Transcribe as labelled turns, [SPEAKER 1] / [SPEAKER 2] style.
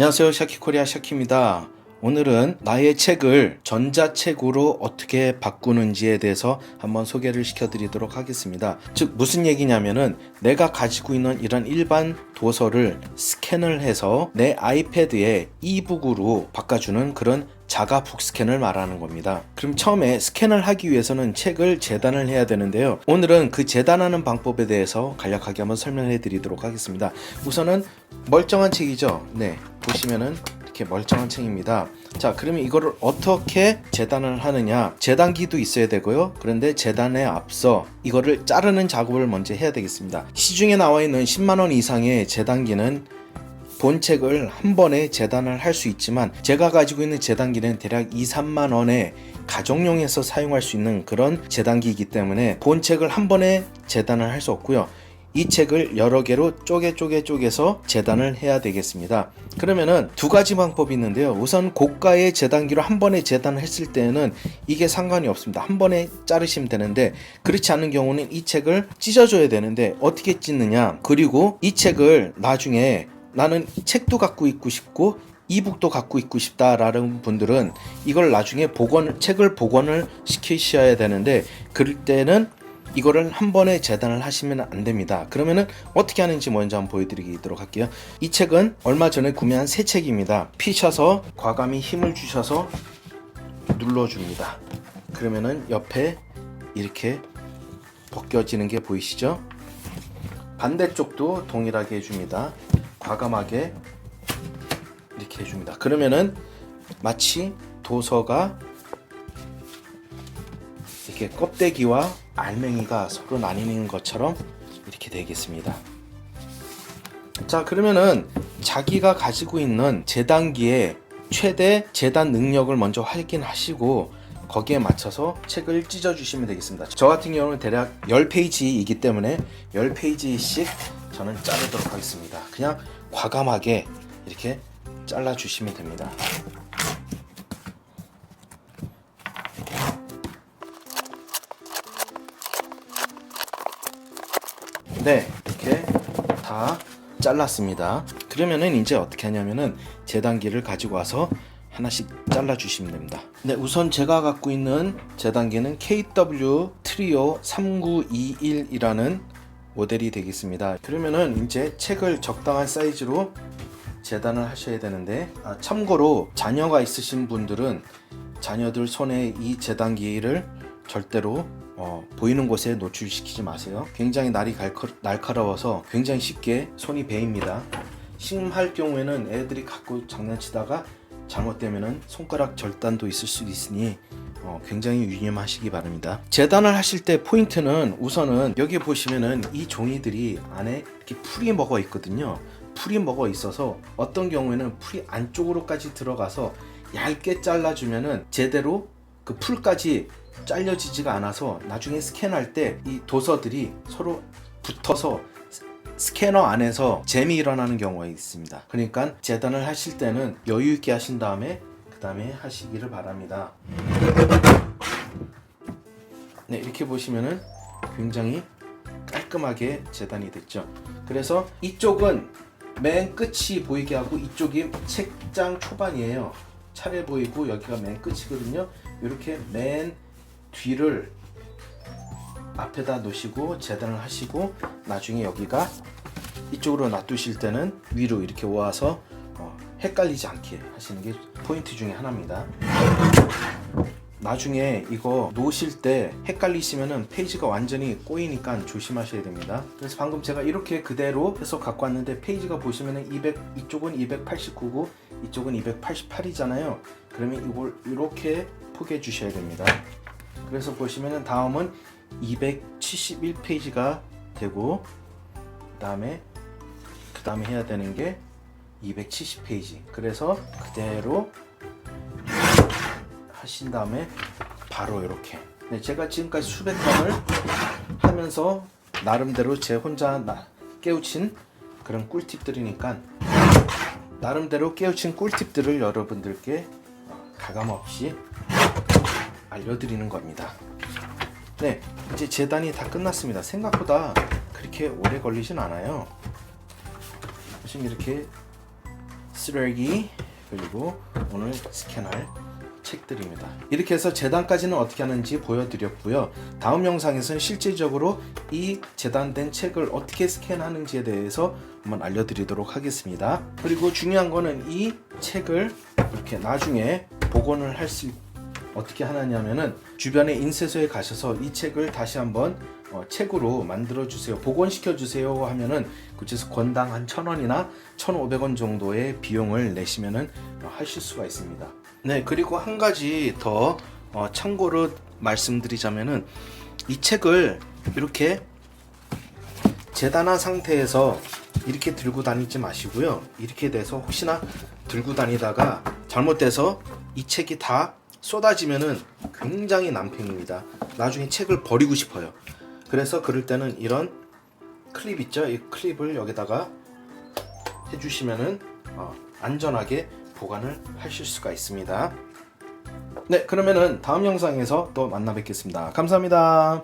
[SPEAKER 1] 안녕하세요. 샤키코리아 샤키입니다. 오늘은 나의 책을 전자책으로 어떻게 바꾸는지에 대해서 한번 소개를 시켜드리도록 하겠습니다. 즉, 무슨 얘기냐면은 내가 가지고 있는 이런 일반 도서를 스캔을 해서 내 아이패드에 이북으로 바꿔주는 그런 자가 북스캔을 말하는 겁니다. 그럼 처음에 스캔을 하기 위해서는 책을 재단을 해야 되는데요. 오늘은 그 재단하는 방법에 대해서 간략하게 한번 설명해 드리도록 하겠습니다. 우선은 멀쩡한 책이죠. 네. 보시면은 이렇게 멀쩡한 책입니다. 자, 그러면 이거를 어떻게 재단을 하느냐? 재단기도 있어야 되고요. 그런데 재단에 앞서 이거를 자르는 작업을 먼저 해야 되겠습니다. 시중에 나와 있는 10만 원 이상의 재단기는 본 책을 한 번에 재단을 할 수 있지만 제가 가지고 있는 재단기는 대략 2, 3만 원에 가정용에서 사용할 수 있는 그런 재단기이기 때문에 본 책을 한 번에 재단을 할 수 없고요. 이 책을 여러 개로 쪼개 쪼개 쪼개서 재단을 해야 되겠습니다. 그러면은 두 가지 방법이 있는데요. 우선 고가의 재단기로 한 번에 재단을 했을 때는 이게 상관이 없습니다. 한 번에 자르시면 되는데 그렇지 않은 경우는 이 책을 찢어줘야 되는데 어떻게 찢느냐? 그리고 이 책을 나중에 나는 책도 갖고 있고 싶고 이북도 갖고 있고 싶다라는 분들은 이걸 나중에 복원 책을 복원을 시키셔야 되는데 그럴 때는 이거를 한 번에 재단을 하시면 안 됩니다. 그러면은 어떻게 하는지 먼저 한번 보여드리도록 할게요. 이 책은 얼마 전에 구매한 새 책입니다. 피셔서 과감히 힘을 주셔서 눌러줍니다. 그러면은 옆에 이렇게 벗겨지는 게 보이시죠? 반대쪽도 동일하게 해줍니다. 과감하게 이렇게 해줍니다. 그러면은 마치 도서가 이렇게 껍데기와 알맹이가 서로 나뉘는 것처럼 이렇게 되겠습니다. 자, 그러면은 자기가 가지고 있는 재단기의 최대 재단 능력을 먼저 확인하시고 거기에 맞춰서 책을 찢어 주시면 되겠습니다. 저 같은 경우는 대략 10페이지이기 때문에 10페이지씩 저는 자르도록 하겠습니다. 그냥 과감하게 이렇게 잘라 주시면 됩니다. 네, 이렇게 다 잘랐습니다. 그러면은 이제 어떻게 하냐면은 재단기를 가지고 와서 하나씩 잘라 주시면 됩니다. 네, 우선 제가 갖고 있는 재단기는 KW 트리오 3921 이라는 모델이 되겠습니다. 그러면은 이제 책을 적당한 사이즈로 재단을 하셔야 되는데 아, 참고로 자녀가 있으신 분들은 자녀들 손에 이 재단기를 절대로 어, 보이는 곳에 노출시키지 마세요. 굉장히 날이 날카로워서 굉장히 쉽게 손이 베입니다. 심할 경우에는 애들이 갖고 장난치다가 잘못되면은 손가락 절단도 있을 수 있으니 어, 굉장히 유념하시기 바랍니다. 재단을 하실 때 포인트는 우선은 여기 보시면은 이 종이들이 안에 이렇게 풀이 먹어 있거든요. 풀이 먹어 있어서 어떤 경우에는 풀이 안쪽으로까지 들어가서 얇게 잘라주면은 제대로 그 풀까지 잘려지지가 않아서 나중에 스캔할 때 이 도서들이 서로 붙어서 스- 스캐너 안에서 잼이 일어나는 경우가 있습니다. 그러니까 재단을 하실 때는 여유 있게 하신 다음에 그 다음에 하시기를 바랍니다. 네 이렇게 보시면은 굉장히 깔끔하게 재단이 됐죠. 그래서 이쪽은 맨 끝이 보이게 하고 이쪽이 책장 초반이에요. 차례 보이고 여기가 맨 끝이거든요. 이렇게 맨 뒤를 앞에다 놓으시고 재단을 하시고 나중에 여기가 이쪽으로 놔두실 때는 위로 이렇게 모아서 어, 헷갈리지 않게 하시는 게 포인트 중에 하나입니다. 나중에 이거 놓으실 때 헷갈리시면은 페이지가 완전히 꼬이니까 조심하셔야 됩니다. 그래서 방금 제가 이렇게 그대로 해서 갖고 왔는데 페이지가 보시면은 200 이쪽은 289고 이쪽은 288이잖아요. 그러면 이걸 이렇게 포개해 주셔야 됩니다. 그래서 보시면은 다음은 271페이지가 되고 그다음에 그다음에 해야 되는 게 270페이지. 그래서 그대로 하신 다음에 바로 이렇게. 네, 제가 지금까지 수백 번을 하면서 나름대로 제 혼자 나, 깨우친 그런 꿀팁들이니까 나름대로 깨우친 꿀팁들을 여러분들께 어, 가감 없이 알려드리는 겁니다. 네, 이제 재단이 다 끝났습니다. 생각보다 그렇게 오래 걸리진 않아요. 지금 이렇게 쓰레기 그리고 오늘 스캔할 책들입니다. 이렇게 해서 재단까지는 어떻게 하는지 보여드렸고요. 다음 영상에서는 실질적으로 이 재단된 책을 어떻게 스캔하는지에 대해서 한번 알려드리도록 하겠습니다. 그리고 중요한 거는 이 책을 이렇게 나중에 복원을 할 수 어떻게 하느냐면은 주변에 인쇄소에 가셔서 이 책을 다시 한번 어, 책으로 만들어 주세요. 복원시켜 주세요 하면은 그쪽에서 권당 한 천 원이나 천 오백 원 정도의 비용을 내시면은 어, 하실 수가 있습니다. 네 그리고 한 가지 더 어, 참고로 말씀드리자면은 이 책을 이렇게 재단한 상태에서 이렇게 들고 다니지 마시고요. 이렇게 돼서 혹시나 들고 다니다가 잘못돼서 이 책이 다 쏟아지면은 굉장히 난팽입니다. 나중에 책을 버리고 싶어요. 그래서 그럴 때는 이런 클립 있죠? 이 클립을 여기다가 해주시면은 어, 안전하게 보관을 하실 수가 있습니다. 네, 그러면은 다음 영상에서 또 만나 뵙겠습니다. 감사합니다.